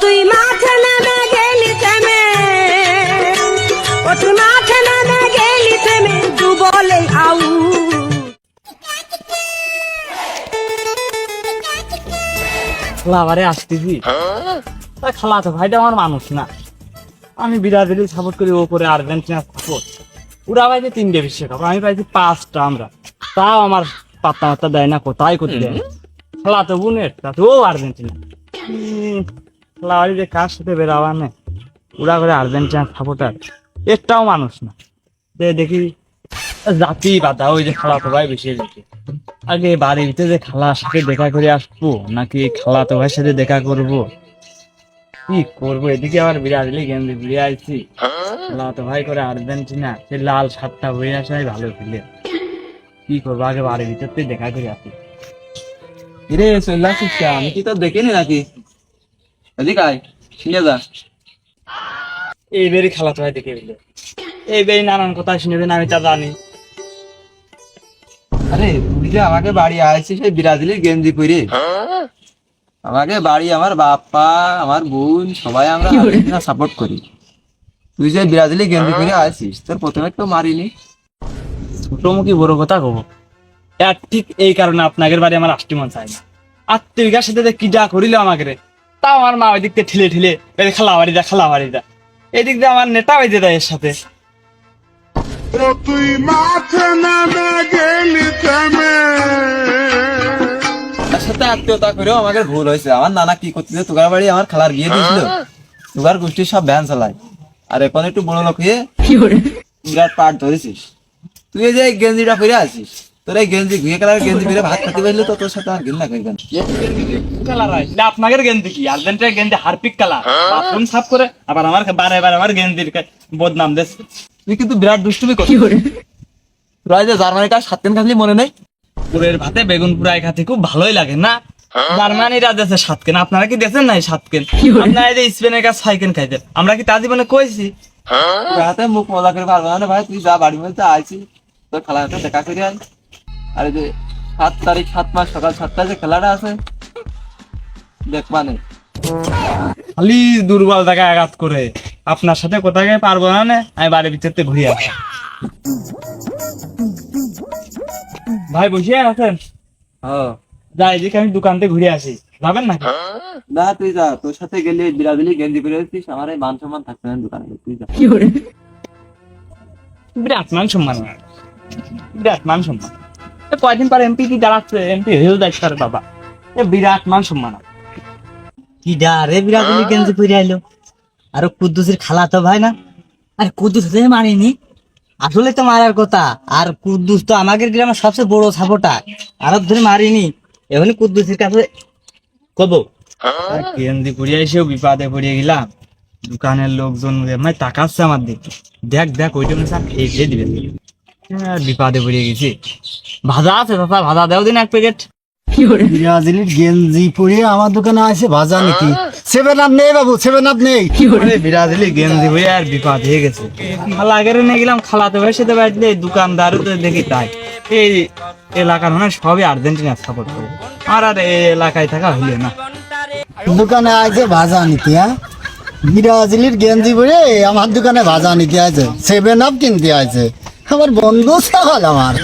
তুই মাঠে নেমে গেলি থেমে। ও তুই মাঠে নেমে গেলি থেমে দু বলে আউ লাভারে আসতেছি তা খালা তো ভাইটা আমার মানুষ না। আমি বিরাজিলি সাপোর্ট করি ও করে আর্জেন্টিনা সাপোর্ট ওরা পাইছে তিনটে বিশ্বকাপ আমি পাইছি পাঁচটা আমরা। তাও আমার পাত্তা মাত্তা দেয় না কোথায় করতে দেয় খালা তো বোনের তা তো ও আর্জেন্টিনা। লাভারি যে কার সাথে বেরাবা না? ওরা করে আর্জেন্টিনা সাপোর্টার একটাও মানুষ না। দেখি। জাতি বাধা, ওই যে খালা তো ভাই বেশি দেখি আগে বাড়ির ভিতরে যে খালার সাথে দেখা করে আসব, নাকি খালা তো ভাইয়ের সাথে দেখা করব? কি করব? এদিকে আবার বিরাজলি গেন্দি ঘুরে আসছি খালা তো ভাই করে আর্জেন্টিনা, সে লাল সাতটা হয়ে আসাই ভালো খেলে। কি করব? আগে বাড়ির ভিতর দেখা করে আসি। রে চলে আমি কি তো দেখিনি নাকি? এদিক আয় শুনে যা। এইবারই খালা তো দেখে নানান কথা শুনেবেন আমি তা জানি। আরে তুই যে আমাকে বাড়ি আসছিস সেই ব্রাজিলের গেঞ্জি পরে আমাকে বাড়ি আমার বাপ্পা আমার বোন সবাই আমরা সাপোর্ট করি। তুই যে ব্রাজিলের গেঞ্জি পরে আসছিস তোর প্রথমে তো মারিনি। ছোট মুখী বড় কথা কব। ঠিক এই কারণে আপনাদের বাড়ি আমার আসতে মন চায় না। আত্মীয়িকার সাথে কি যা করিল আমাকে তাও আমার মা ওই দিক থেকে ঠেলে ঠেলে খালা বাড়ি যা খালা বাড়ি যা এই দিক দিয়ে আমার নেতা হয়ে যায় এর সাথে। তুই মাঠে নামে গেলি তার সাথে আত্মীয়তা করেও আমাকে ভুল হয়েছে। আমার নানা কি করতেছে তোকার বাড়ি আমার খালার বিয়ে দিয়েছিল। তোকার গোষ্ঠীর সব ভ্যান চালায়। আর এখন একটু বড় লোক হয়ে বিরাট পাট ধরেছিস। তুই যে এই গেঞ্জিটা পরে আছিস। তোর এই গেঞ্জি ঘুয়ে কালার গেঞ্জি পরে ভাত খাতে পারলে তো তোর সাথে আর করি কেন কালার হয়? না আপনাদের গেন্দি কি? আর্জেন্টিনার গেন্দি হারপিক কালার। বাথরুম সাফ করে আবার আমার বারে বারে আমার কা- বদনাম দেশ। তুই কিন্তু বিরাট দুষ্টুমি করছিস। তোরা এই যে জার্মানির কাজ সাত দিন খালি মনে নেই? পুরের ভাতে বেগুন পুরাই খাতে খুব ভালোই লাগে না? জার্মানিরা দেশে সাত কেন আপনারা কি দেশেন নাই সাত কেন আপনারা এই যে স্পেনের কাছে ছয় কেন খাইতেন আমরা কি তা জীবনে কইছি? তোর হাতে মুখ মজা করে পারব না ভাই তুই যা বাড়ি মধ্যে আইছি তোর খেলা দেখা করে আয় আর যে সাত তারিখ সাত মাস সকাল সাতটায় যে খেলাটা আছে দেখবা নেই খালি দুর্বল জায়গায় আঘাত করে। আপনার সাথে কোথায় গিয়ে পারব না নে, আমি বাড়ির ভিতর থেকে ঘুরে আসি। ভাই বসিয়ে আছেন? হ্যাঁ। যাই এদিকে আমি দোকান থেকে ঘুরে আসি। যাবেন নাকি? না তুই যা তোর সাথে গেলে বিরাদিলি গেঞ্জি পরে আসছিস আমার এই মান সম্মান থাকবে না দোকানে তুই যা। বিরাট মান সম্মান বিরাট মান সম্মান কয়দিন পর এমপি কি দাঁড়াচ্ছে এমপি হয়েও যাচ্ছে আরে বাবা। এ বিরাট মান সম্মান। কি রে বিরাট বিরাগুলি গেঞ্জি পরে আইলো? আর কুদ্দুসের খালা তো ভাই না। আর কুদ্দুস হতে মারিনি। আসলে তো মারার কথা। আর কুদ্দুস তো আমাদের গ্রামের সবচেয়ে বড় সাপোর্টার। আর ধরে মারিনি। এখনই কুদ্দুসের কাছে কব। আর গেঞ্জি পড়িয়ে এসেও বিপাদে পড়িয়ে গেলাম। দোকানের লোকজন মানে তাকাচ্ছে আমার দিকে। দেখ দেখ ওইটা মনে স্যার খেয়ে খেয়ে দিবেন। আর বিপাদে পড়িয়ে গেছি। ভাজা আছে দাদা ভাজা দেও দিন এক প্যাকেট। ব্রাজিলের গেঞ্জি পরে আমার দোকানে আসে ভাজা নাকি? সেভেন আপ নেই বাবু সেভেন আপ নেই। আরে গেঞ্জি হয়ে আর বিপাদ হয়ে গেছে। খালা আগের নিয়ে গেলাম খালাতে ভাই সাথে বাড়লে দোকানদারও তো দেখি তাই। এই এলাকার মানে সবই আর্জেন্টিনা সাপোর্ট করে। আর আর এই এলাকায় থাকা হইলে না। দোকানে আছে ভাজা নিতে হ্যাঁ? ব্রাজিলের গেঞ্জি পরে আমার দোকানে ভাজা নিতে আছে সেভেন আপ কিনতে আছে আমার বন্ধু সকাল আমার।